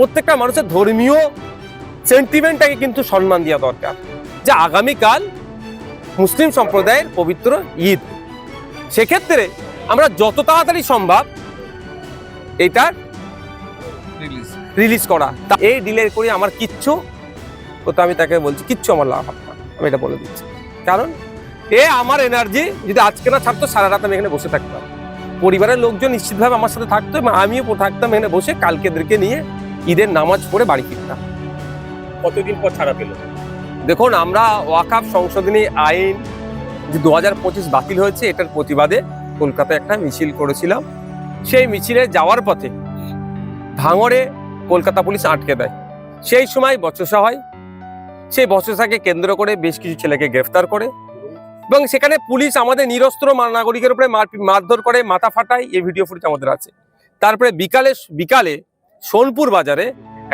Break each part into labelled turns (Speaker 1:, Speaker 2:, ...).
Speaker 1: প্রত্যেকটা মানুষের ধর্মীয় সেন্টিমেন্টটাকে কিন্তু সম্মান দেওয়া দরকার। যে আগামীকাল মুসলিম সম্প্রদায়ের পবিত্র ঈদ। সেক্ষেত্রে আমরা যত তাড়াতাড়ি সম্ভব এইটার
Speaker 2: রিলিজ
Speaker 1: রিলিজ করা। এই ডিলে করে আমার কিচ্ছু ও তো আমি তাকে বলছি কিচ্ছু আমার লাভ হবে না। আমি এটা বলে দিচ্ছি। কারণ এ আমার এনার্জি যদি আজকে না ছাড়তো সারা রাত আমি এখানে বসে থাকতাম। পরিবারের লোকজন নিশ্চিতভাবে আমার সাথে থাকতো এবং আমিও থাকতাম এখানে বসে কালকেদেরকে নিয়ে ঈদের নামাজ পড়ে বাড়ি ফিরতাম।
Speaker 3: কতদিন পর ছাড়া পেল?
Speaker 1: দেখুন আমরা ওয়াকাফ সংশোধনী আইন যে দু হাজার পঁচিশ বাতিল হয়েছে এটার প্রতিবাদে কলকাতায় একটা মিছিল করেছিলাম। সেই মিছিলে যাওয়ার পথে ভাঙড়ে কলকাতা পুলিশ আটকে দেয়। সেই সময় বচসা হয়। সেই বচসাকে কেন্দ্র করে বেশ কিছু ছেলেকে গ্রেফতার করে এবং সেখানে পুলিশ আমাদের নিরস্ত্র নাগরিকের উপরে মারধর করে মাথা ফাটায়। এই ভিডিও ফুটেজ আমাদের আছে। তারপরে বিকালে বিকালে সোনপুর বাজারে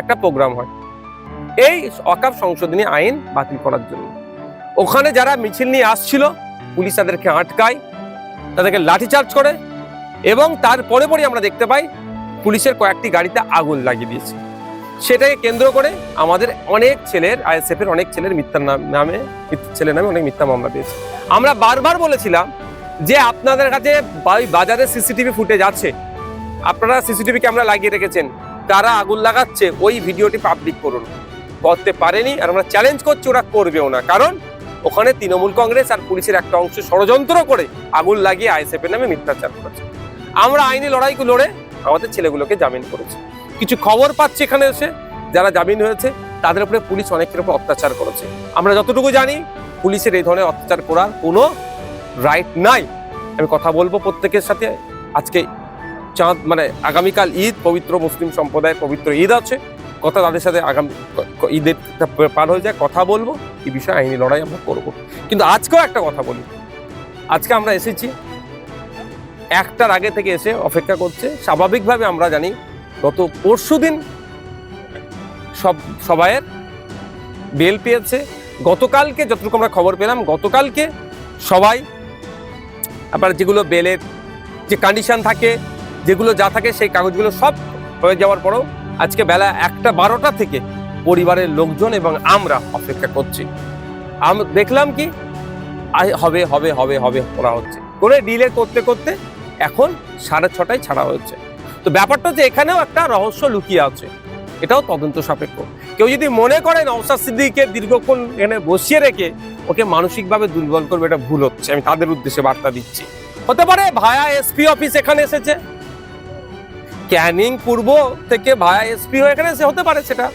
Speaker 1: একটা প্রোগ্রাম হয়। এই অকাপ সংশোধনী আইন বাতিল করার জন্য। ওখানে যারা মিছিল নিয়ে আসছিল, পুলিশ তাদেরকে আটকায়, তাদেরকে লাঠিচার্জ করে এবং তারপরে পরে আমরা দেখতে পাই পুলিশের কয়েকটি গাড়িতে আগুন লাগিয়ে দিয়েছে। সেটাকে কেন্দ্র করে আমাদের অনেক ছেলের আইএসএফ এর অনেক ছেলের মিথ্যার নামে ছেলের নামে অনেক মিথ্যা মামলা দিয়েছে আমরা বারবার বলেছিলাম যে আপনাদের কাছে বাজারে সিসিটিভি ফুটেজ আছে। আপনারা সিসিটিভি ক্যামেরা লাগিয়ে রেখেছেন। কারা আগুন লাগাচ্ছে, ওই ভিডিওটি পাবলিক করুন। করতে পারেনি আর আমরা চ্যালেঞ্জ করছি, ওরা করবেও না। কারণ ওখানে তৃণমূল কংগ্রেস আর পুলিশের একটা অংশ ষড়যন্ত্র করে আগুন লাগিয়ে আইএসএফ এর নামে মিথ্যাচার করেছে। আমরা আইনি লড়াই লড়ে আমাদের ছেলেগুলোকে জামিন করেছি। কিছু খবর পাচ্ছি এখানে এসে, যারা জামিন হয়েছে, তাদের উপরে পুলিশ অনেকের উপর অত্যাচার করেছে। আমরা যতটুকু জানি, পুলিশের এই ধরনের অত্যাচার করার কোনো রাইট নাই। আমি কথা বলব প্রত্যেকের সাথে আজকে চাঁদ মানে আগামীকাল ঈদ, পবিত্র মুসলিম সম্প্রদায়ের পবিত্র ঈদ আছে। কথা তাদের সাথে আগামী, ঈদের পার হয়ে যায়, কথা বলব, এই বিষয়ে আইনি লড়াই আমরা করব। কিন্তু আজকেও একটা কথা বলি। আজকে আমরা এসেছি, একটার আগে থেকে এসে অপেক্ষা করছে। স্বাভাবিকভাবে আমরা জানি, গত পরশু দিন সব, সবাইয়ের বেল পেয়েছে। গতকালকে যতটুকু আমরা খবর পেলাম, গতকালকে সবাই, আপনার যেগুলো বেলের যে কন্ডিশন থাকে যেগুলো যা থাকে সেই কাগজগুলো সব হয়ে যাওয়ার পরেও আজকে বেলা একটা বারোটা থেকে পরিবারের লোকজন এবং আমরা অপেক্ষা করছি। আম, দেখলাম কি? হবে হবে হবে হবে করা হচ্ছে। করে ডিলে করতে করতে এখন সাড়ে ছটায় ছাড়া হয়েছে। তো ব্যাপারটা যে এখানেও একটা রহস্য লুকিয়ে আছে। এটাও তদন্ত সাপেক্ষ। কেউ যদি মনে করে নওসাদ সিদ্দিকে দীর্ঘক্ষণ এখানে বসিয়ে রেখে ওকে মানসিকভাবে দুর্বল করবে, এটা ভুল হচ্ছে। আমি তাদের উদ্দেশ্যে বার্তা দিচ্ছি। হতে পারে ভায়া এসপি অফিস এখানে এসেছে। ক্যানিং পূর্ব থেকে ভায়া এসপি হয়ে এখানে এসে হতে পারে সেটা।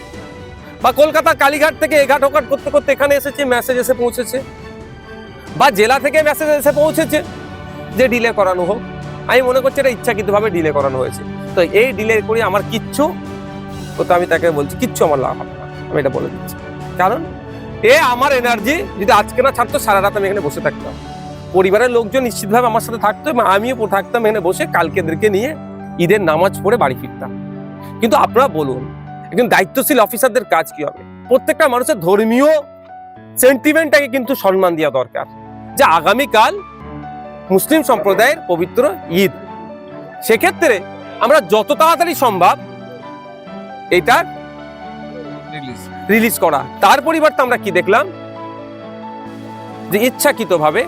Speaker 1: বা কলকাতা, কালীঘাট থেকে এঘাট ওঘাট করতে করতে এখানে এসেছে মেসেজ এসে পৌঁছেছে। বা জেলা থেকে মেসেজ এসে পৌঁছেছে যে ডিলে করানো হোক। আমি মনে করছি এটা ইচ্ছাকৃতভাবে ডিলে করানো হয়েছে। তো এই ডিলে করে আমার কিচ্ছু, তো আমি তাকে বলছি, কিচ্ছু আমার লাভ হবে না। আমি এটা বলে দিচ্ছি। কারণ এ আমার এনার্জি যদি আজকে না ছাড়তো, সারা রাত আমি এখানে বসে থাকতাম। পরিবারের লোকজন নিশ্চিতভাবে আমার সাথে থাকতো এবং আমিও থাকতাম এখানে বসে কালকেদেরকে নিয়ে ঈদের নামাজ পড়ে বাড়ি ফিরতাম। কিন্তু আপনারা বলুন একজন দায়িত্বশীল অফিসারদের কাজ কি হবে? প্রত্যেকটা মানুষের ধর্মীয় সেন্টিমেন্টটাকে কিন্তু সম্মান দেওয়া দরকার যে আগামীকাল মুসলিম সম্প্রদায়ের পবিত্র ঈদ। সেক্ষেত্রে আমরা যত তাড়াতাড়ি সম্ভব এইটার
Speaker 2: রিলিজ
Speaker 1: করা। তার পরিবর্তে আমরা কি দেখলাম? যে ইচ্ছাকৃতভাবে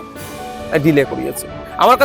Speaker 1: ডিলে করিয়েছে। আমার